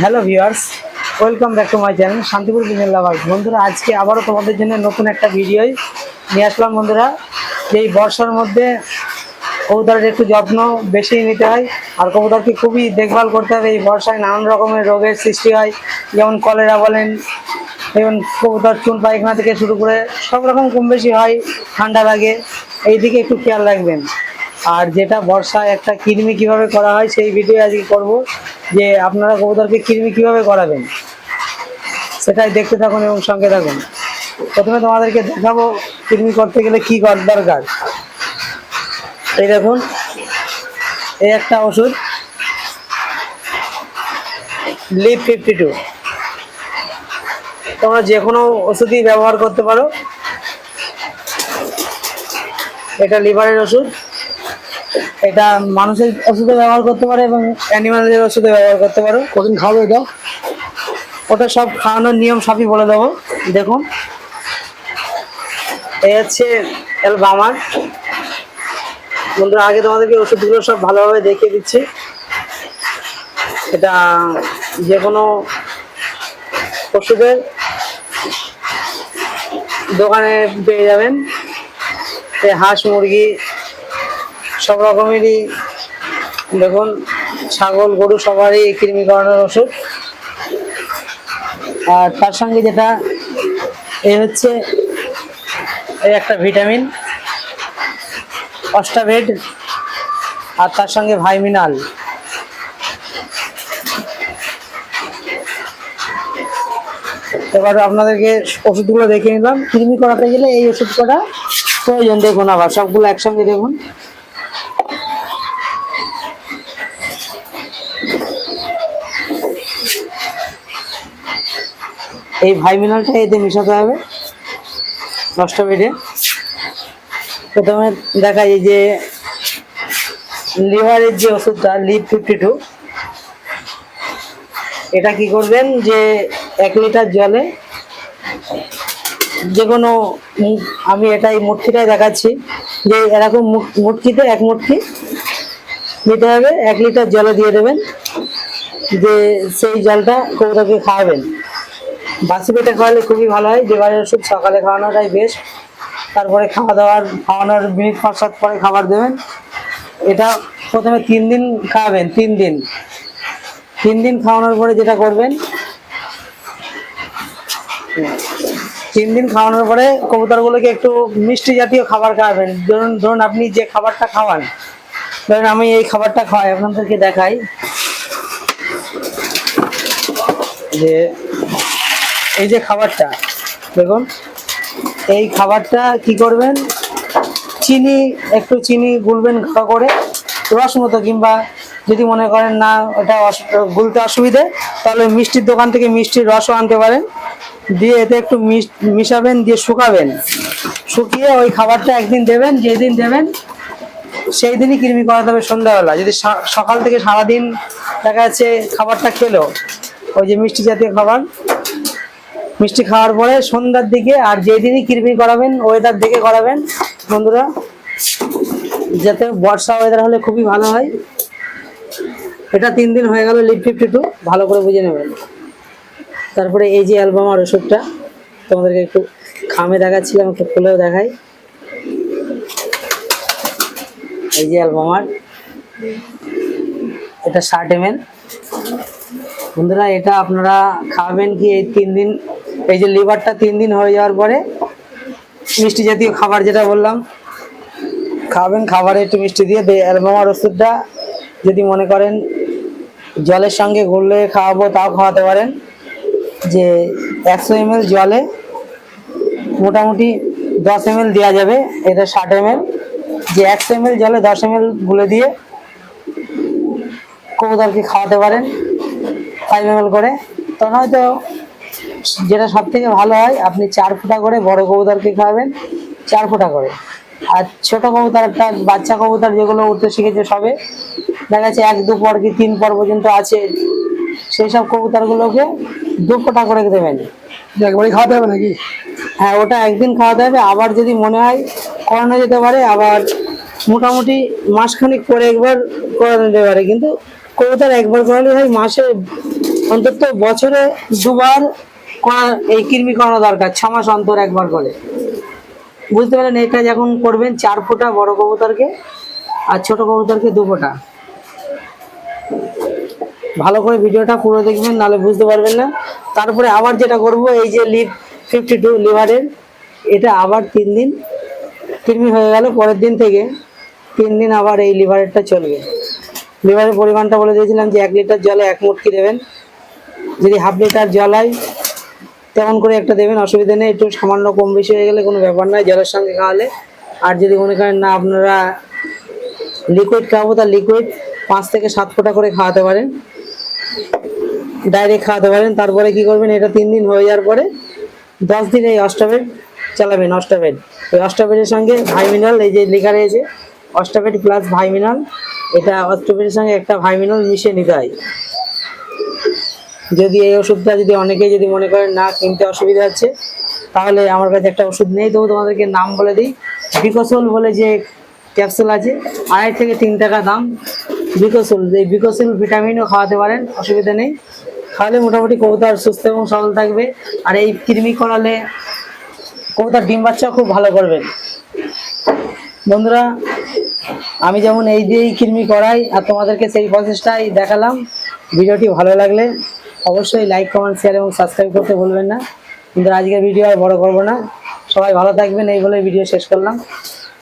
Hello viewers, welcome back to my channel Shantipur বিমেল lover বন্ধুরা, আজকে আবারও তোমাদের জন্য নতুন একটা ভিডিওই নিয়ে আসলাম বন্ধুরা। এই বর্ষার মধ্যে কবুতরের একটু যত্ন বেশি নিতে হয়, আর কবুতরকে খুবই দেখভাল করতে হবে। এই বর্ষায় নানান রকমের রোগের সৃষ্টি হয়, যেমন কলেরা বলেন, যেমন কবুতর চুন পায়খানা থেকে শুরু করে সব রকম কম বেশি হয়, ঠান্ডা লাগে। এই দিকে একটু খেয়াল রাখবেন। আর যেটা বর্ষায় একটা কৃমি কীভাবে করা হয়, সেই ভিডিও আজকে করব। যে আপনারা কবুতরকে কৃমি কীভাবে করাবেন সেটাই দেখতে থাকুন এবং সঙ্গে থাকুন। প্রথমে তোমাদেরকে দেখাবো কৃমি করতে গেলে কি কর দরকার। এই দেখুন, এই একটা ওষুধ। লিপ ফিফটি টু তোমরা যে কোনো ওষুধই ব্যবহার করতে পারো। এটা লিভারের ওষুধ। এটা মানুষের ওষুধে ব্যবহার করতে পারে এবং অ্যানিমালের ওষুধে ব্যবহার করতে পারো। কদিন খাবে এটা? ওটা সব খাওয়ানোর নিয়ম সবই বলে দেবো। দেখুন। এই হচ্ছে অ্যালবামার বন্ধুরা আগে তোমাদেরকে ওষুধগুলো সব ভালোভাবে দেখিয়ে দিচ্ছি। এটা যে কোনো ওষুধের দোকানে পেয়ে যাবেন। হাঁস মুরগি সব রকমেরই দেখুন, ছাগল, গরু সবারই কৃমি করানোর ওষুধ। আর তার সঙ্গে যেটা এই হচ্ছে এই একটা ভিটামিন অস্টাভেড আর তার সঙ্গে ভাইমিনাল। এবার আপনাদেরকে ওষুধগুলো দেখে নিলাম। কৃমি করাতে গেলে এই ওষুধ কটা প্রয়োজন। দেখুন আবার সবগুলো একসঙ্গে দেখুন। এই ভাইমিনালটা এতে মেশাতে হবে। দশটা বেডে প্রথমে দেখা যায় যে লিভারের যে ওষুধটা লিভ ফিফটি টু, এটা কি করবেন যে এক লিটার জলে যে কোনো আমি এটা এই মুটকিটাই দেখাচ্ছি যে এরকম মুট- মুটকিতে এক মুটকি দিতে হবে, এক লিটার জলে দিয়ে দেবেন, যে সেই জলটা কৌটাকে খাওয়াবেন। বাসি পেটে খাওয়ালে খুবই ভালো হয় লিভারের ওষুধ সকালে খাওয়ানোটাই বেস্ট তারপরে খাওয়া দাওয়ার খাওয়ানোর মিনিট পাঁচ সাত পরে খাবার দেবেন। এটা প্রথমে তিন দিন খাওয়াবেন তিন দিন। তিন দিন খাওয়ানোর পরে যেটা করবেন, তিন দিন খাওয়ানোর পরে কবুতরগুলোকে একটু মিষ্টি জাতীয় খাবার খাওয়াবেন। ধরুন ধরুন আপনি যে খাবারটা খাওয়ান, ধরুন আমি এই খাবারটা খাওয়াই, আপনাদেরকে দেখাই। যে এই যে খাবারটা, দেখুন। এই খাবারটা কি করবেন? চিনি, একটু চিনি গুলবেন ঘা করে রস মতো কিংবা যদি মনে করেন না ওটা গুলতে অসুবিধে, তাহলে মিষ্টির দোকান থেকে মিষ্টির রসও আনতে পারেন। দিয়ে এতে একটু মিশ- মিশাবেন, দিয়ে শুকাবেন। শুকিয়ে ওই খাবারটা একদিন দেবেন, যেদিন দেবেন সেই দিনই কৃমি করাতে হবে সন্ধ্যাবেলা। যদি সকাল থেকে সারাদিন দেখা যাচ্ছে খাবারটা খেলো, ওই যে মিষ্টি জাতীয় খাবার মিষ্টি খাওয়ার পরে সন্ধ্যার দিকে আর যেদিনই কৃমি করাবেন ওয়েদার দেখে করাবেন, বন্ধুরা। যাতে বর্ষা ওয়েদার হলে খুবই ভালো হয়। এটা তিন দিন হয়ে গেল লিপ ফিফটি টু ভালো করে বুঝে নেবেন। তারপরে এই যে অ্যালবাম আর ওষুধটা, তোমাদেরকে একটু খামে দেখাচ্ছিলাম, একটু খুলেও দেখাই। এই যে অ্যালবামার এটা ষাট এম বন্ধুরা, এটা আপনারা খাবেন কি এই তিন দিন এই যে লিভারটা তিন দিন হয়ে যাওয়ার পরে মিষ্টি জাতীয় খাবার যেটা বললাম, খাবেন, খাবারে একটু মিষ্টি দিয়ে দে- অ্যালবামার ওষুধটা যদি মনে করেন জলের সঙ্গে গুললে খাওয়াবো, তাও খাওয়াতে পারেন। যে একশো এম জলে মোটামুটি দশ এম দেওয়া যাবে, এটা ষাট এম যে একশো এম জলে দশ এম গুলে দিয়ে কবুতরকে খাওয়াতে পারেন ফাইভ এম করে। তখন হয়তো যেটা সব থেকে ভালো হয় আপনি চার ফোঁটা করে বড় কবুতরকে খাওয়াবেন চার ফোঁটা করে। আর ছোট কবুতর একটা বাচ্চা কবুতর যেগুলো উঠতে শিখেছে সবে দেখা যাচ্ছে এক দু পর কি তিন পর পর্যন্ত আছে সেই সব কবুতরগুলোকে দু ফোঁটা করে দেবেন একবারই খাওয়াতে হবে নাকি? হ্যাঁ ওটা একদিন খাওয়াতে হবে আবার যদি মনে হয় করানো যেতে পারে আবার মোটামুটি মাসখানেক পরে একবার করানো যেতে পারে। কিন্তু কবুতর একবার করালে হয় মাসে অন্তত বছরে দুবার এই কৃমি করানো দরকার, ছ মাস অন্তর একবার করে। বুঝতে পারলেন? এটা যখন করবেন, চার ফোঁটা বড় কবুতরকে আর ছোট কবুতরকে দু ফোঁটা। ভালো করে ভিডিওটা পুরো দেখবেন, নাহলে বুঝতে পারবেন না। তারপরে আবার যেটা করব, এই যে লিভ ফিফটি টু লিভারের, এটা আবার তিন দিন কৃমি হয়ে গেল, পরের দিন থেকে তিন দিন আবার এই লিভারেরটা চলবে। লিভারের পরিমাণটা বলে দিয়েছিলাম যে এক লিটার জলে এক মুটকি দেবেন। যদি হাফ লিটার জল হয় তেমন করে একটা দেবেন, অসুবিধা নেই। একটু সামান্য কম বেশি হয়ে গেলে কোনো ব্যাপার নয় জলের সঙ্গে খাওয়ালে। আর যদি মনে করেন না আপনারা লিকুইড খাওয়াবো তার লিকুইড পাঁচ থেকে সাত ফোঁটা করে খাওয়াতে পারেন। ডাইরেক্ট খাওয়াতে পারেন। তারপরে কি করবেন, এটা তিন দিন হয়ে যাওয়ার পরে দশ দিন এই অস্টাবেড চালাবেন অস্টাবেড এই অস্টাবেডের সঙ্গে ভাইমিনাল, এই যে লেখা রয়েছে অস্টাবেড প্লাস ভাইমিনাল, এটা অস্টাবেডের সঙ্গে একটা ভাইমিনাল মিশিয়ে নিতে হয়। যদি এই ওষুধটা যদি অনেকেই যদি মনে করেন না কিনতে অসুবিধা হচ্ছে, তাহলে আমার কাছে একটা ওষুধ নেই। তবু তোমাদেরকে নাম বলে দিই। বিকসল বলে যে ক্যাপসুল আছে, আড়াই থেকে তিন টাকা দাম। বিকসুল এই বিকসুল ভিটামিনও খাওয়াতে পারেন, অসুবিধা নেই। খাওয়ালে মোটামুটি কবুতর সুস্থ এবং সবল থাকবে। আর এই কৃমি করালে কবুতর ডিম বাচ্চা খুব ভালো করবেন বন্ধুরা, আমি যেমন এই দিয়েই কৃমি করাই, আর তোমাদেরকে সেই প্রসেসটাই দেখালাম। ভিডিওটি ভালো লাগলে অবশ্যই লাইক কমেন্ট শেয়ার এবং সাবস্ক্রাইব করতে ভুলবেন না। কিন্তু আজকের ভিডিও আর বড় করব না। সবাই ভালো থাকবেন, এই বলে ভিডিও শেষ করলাম।